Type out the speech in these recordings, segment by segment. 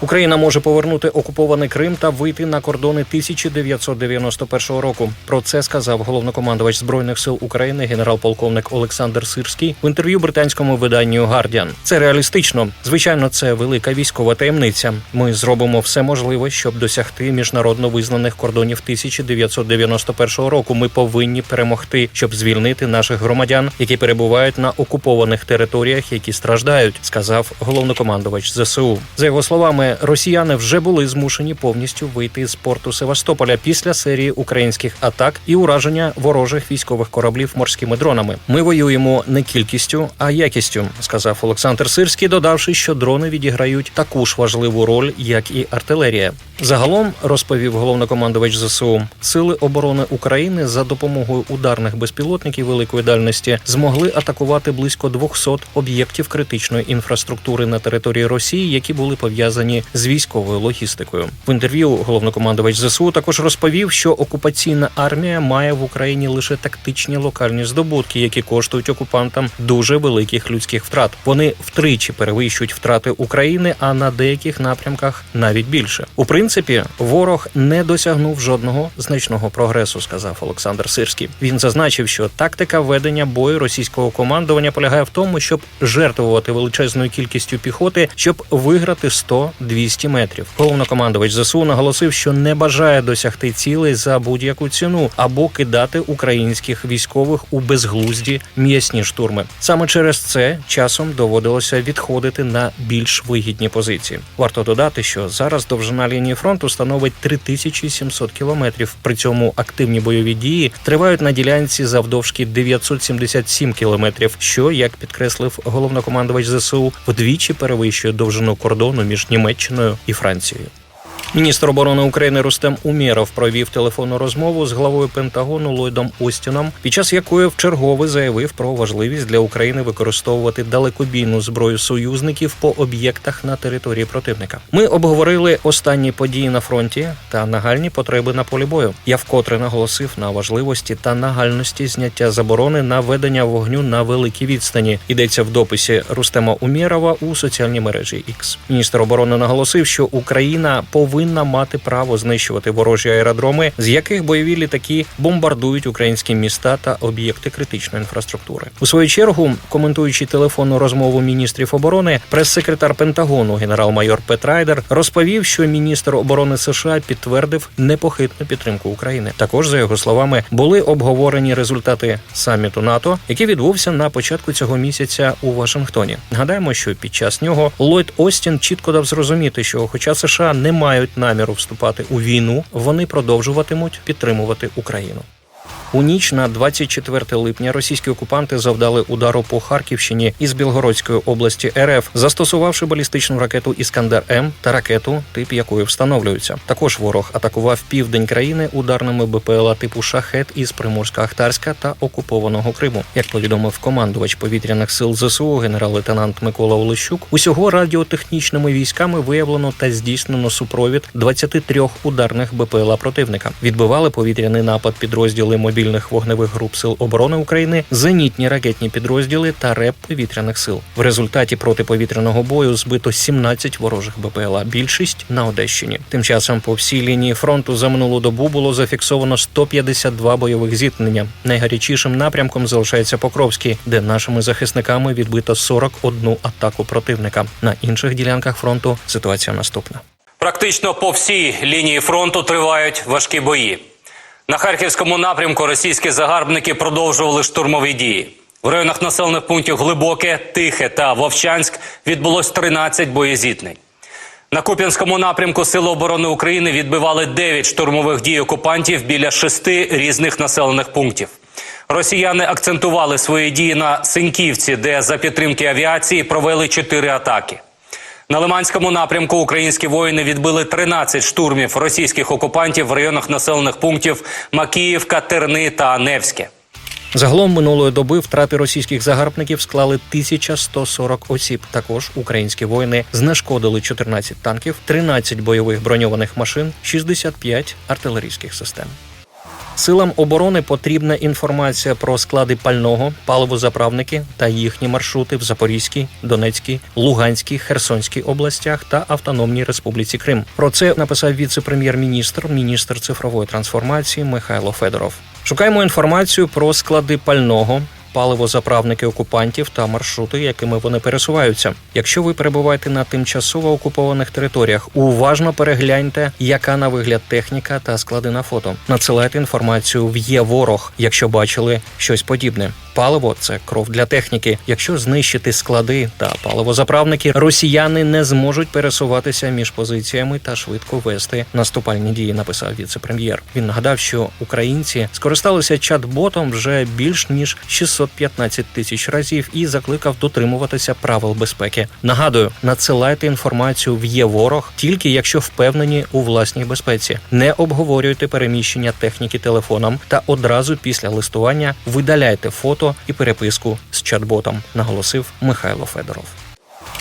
Україна може повернути окупований Крим та вийти на кордони 1991 року. Про це сказав головнокомандувач збройних сил України генерал-полковник Олександр Сирський в інтерв'ю британському виданню Guardian. Це реалістично. Звичайно, це велика військова таємниця. Ми зробимо все можливе, щоб досягти міжнародно визнаних кордонів 1991 року. Ми повинні перемогти, щоб звільнити наших громадян, які перебувають на окупованих територіях, які страждають, сказав головнокомандувач ЗСУ. За його словами, росіяни вже були змушені повністю вийти з порту Севастополя після серії українських атак і ураження ворожих військових кораблів морськими дронами. Ми воюємо не кількістю, а якістю, сказав Олександр Сирський, додавши, що дрони відіграють таку ж важливу роль, як і артилерія. Загалом розповів головнокомандувач ЗСУ, сили оборони України за допомогою ударних безпілотників великої дальності змогли атакувати близько 200 об'єктів критичної інфраструктури на території Росії, які були пов'язані з військовою логістикою. В інтерв'ю головнокомандувач ЗСУ також розповів, що окупаційна армія має в Україні лише тактичні локальні здобутки, які коштують окупантам дуже великих людських втрат. Вони втричі перевищують втрати України, а на деяких напрямках навіть більше. У принципі, ворог не досягнув жодного значного прогресу, сказав Олександр Сирський. Він зазначив, що тактика ведення бою російського командування полягає в тому, щоб жертвувати величезною кількістю піхоти, щоб виграти 100-200 метрів. Головнокомандувач ЗСУ наголосив, що не бажає досягти цілей за будь-яку ціну або кидати українських військових у безглузді м'ясні штурми. Саме через це часом доводилося відходити на більш вигідні позиції. Варто додати, що зараз довжина лінії фронту становить 3700 кілометрів. При цьому активні бойові дії тривають на ділянці завдовжки 977 кілометрів, що, як підкреслив головнокомандувач ЗСУ, вдвічі перевищує довжину кордону між Німеччиною і Францією. Міністр оборони України Рустем Умєров провів телефонну розмову з главою Пентагону Ллойдом Остіном, під час якої вчергове заявив про важливість для України використовувати далекобійну зброю союзників по об'єктах на території противника. Ми обговорили останні події на фронті та нагальні потреби на полі бою. Я вкотре наголосив на важливості та нагальності зняття заборони на ведення вогню на великій відстані. Йдеться в дописі Рустема Умєрова у соціальній мережі X. Міністр оборони наголосив, що Україна повинна мати право знищувати ворожі аеродроми, з яких бойові літаки бомбардують українські міста та об'єкти критичної інфраструктури. У свою чергу, коментуючи телефонну розмову міністрів оборони, прес-секретар Пентагону генерал-майор Пет Райдер розповів, що міністр оборони США підтвердив непохитну підтримку України. Також за його словами були обговорені результати саміту НАТО, який відбувся на початку цього місяця у Вашингтоні. Нагадаємо, що під час нього Ллойд Остін чітко дав зрозуміти, що, хоча США не мають наміру вступати у війну, вони продовжуватимуть підтримувати Україну. У ніч на 24 липня російські окупанти завдали удару по Харківщині із Білгородської області РФ, застосувавши балістичну ракету Іскандер М та ракету, тип якої встановлюється. Також ворог атакував південь країни ударними БПЛА типу Шахет із Приморська-Ахтарська та окупованого Криму. Як повідомив командувач повітряних сил ЗСУ генерал-лейтенант Микола Олещук, усього радіотехнічними військами виявлено та здійснено супровід 23 ударних БПЛА противника. Відбивали повітряний напад підрозділи мобільних вогневих груп сил оборони України, зенітні ракетні підрозділи та РЕП повітряних сил. В результаті протиповітряного бою збито 17 ворожих БПЛА, більшість на Одещині. Тим часом по всій лінії фронту за минулу добу було зафіксовано 152 бойових зіткнення. Найгарячішим напрямком залишається Покровський, де нашими захисниками відбито 41 атаку противника. На інших ділянках фронту ситуація наступна. Практично по всій лінії фронту тривають важкі бої. На харківському напрямку російські загарбники продовжували штурмові дії. В районах населених пунктів Глибоке, Тихе та Вовчанськ відбулось 13 боєзіткнень. На Куп'янському напрямку Сили оборони України відбивали 9 штурмових дій окупантів біля шести різних населених пунктів. Росіяни акцентували свої дії на Синьківці, де за підтримки авіації провели 4 атаки. На Лиманському напрямку українські воїни відбили 13 штурмів російських окупантів в районах населених пунктів Макіївка, Терни та Невське. Загалом минулої доби втрати російських загарбників склали 1140 осіб. Також українські воїни знешкодили 14 танків, 13 бойових броньованих машин, 65 артилерійських систем. Силам оборони потрібна інформація про склади пального, паливозаправники та їхні маршрути в Запорізькій, Донецькій, Луганській, Херсонській областях та Автономній Республіці Крим. Про це написав віце-прем'єр-міністр, міністр цифрової трансформації Михайло Федоров. Шукаємо інформацію про склади пального. Паливозаправники окупантів та маршрути, якими вони пересуваються. Якщо ви перебуваєте на тимчасово окупованих територіях, уважно перегляньте, яка на вигляд техніка та склади на фото. Надсилайте інформацію в є ворог, якщо бачили щось подібне. Паливо це кров для техніки. Якщо знищити склади та паливозаправники, росіяни не зможуть пересуватися між позиціями та швидко вести наступальні дії. Написав віце-прем'єр. Він нагадав, що українці скористалися чат-ботом вже більш ніж 615 тисяч разів і закликав дотримуватися правил безпеки. Нагадую, надсилайте інформацію в є ворог тільки якщо впевнені у власній безпеці. Не обговорюйте переміщення техніки телефоном та одразу після листування видаляйте фото і переписку з чат-ботом, наголосив Михайло Федоров.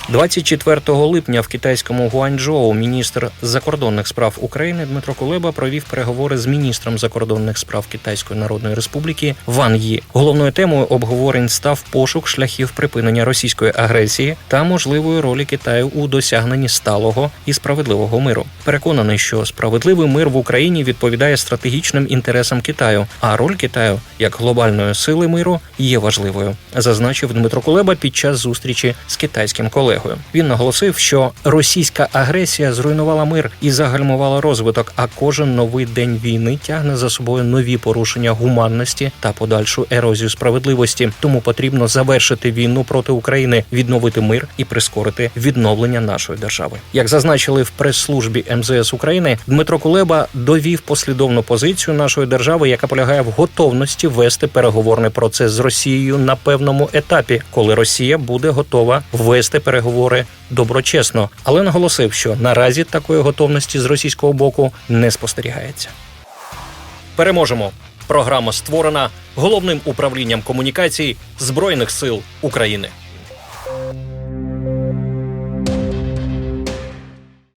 24 липня в китайському Гуанчжоу міністр закордонних справ України Дмитро Кулеба провів переговори з міністром закордонних справ Китайської Народної Республіки Ван Ї. Головною темою обговорень став пошук шляхів припинення російської агресії та можливої ролі Китаю у досягненні сталого і справедливого миру. Переконаний, що справедливий мир в Україні відповідає стратегічним інтересам Китаю, а роль Китаю як глобальної сили миру є важливою, зазначив Дмитро Кулеба під час зустрічі з китайським колегою. Він наголосив, що російська агресія зруйнувала мир і загальмувала розвиток. А кожен новий день війни тягне за собою нові порушення гуманності та подальшу ерозію справедливості. Тому потрібно завершити війну проти України, відновити мир і прискорити відновлення нашої держави. Як зазначили в прес-службі МЗС України, Дмитро Кулеба довів послідовну позицію нашої держави, яка полягає в готовності вести переговорний процес з Росією на певному етапі, коли Росія буде готова вести переговори доброчесно, але наголосив, що наразі такої готовності з російського боку не спостерігається. Переможемо. Програма створена головним управлінням комунікацій Збройних сил України.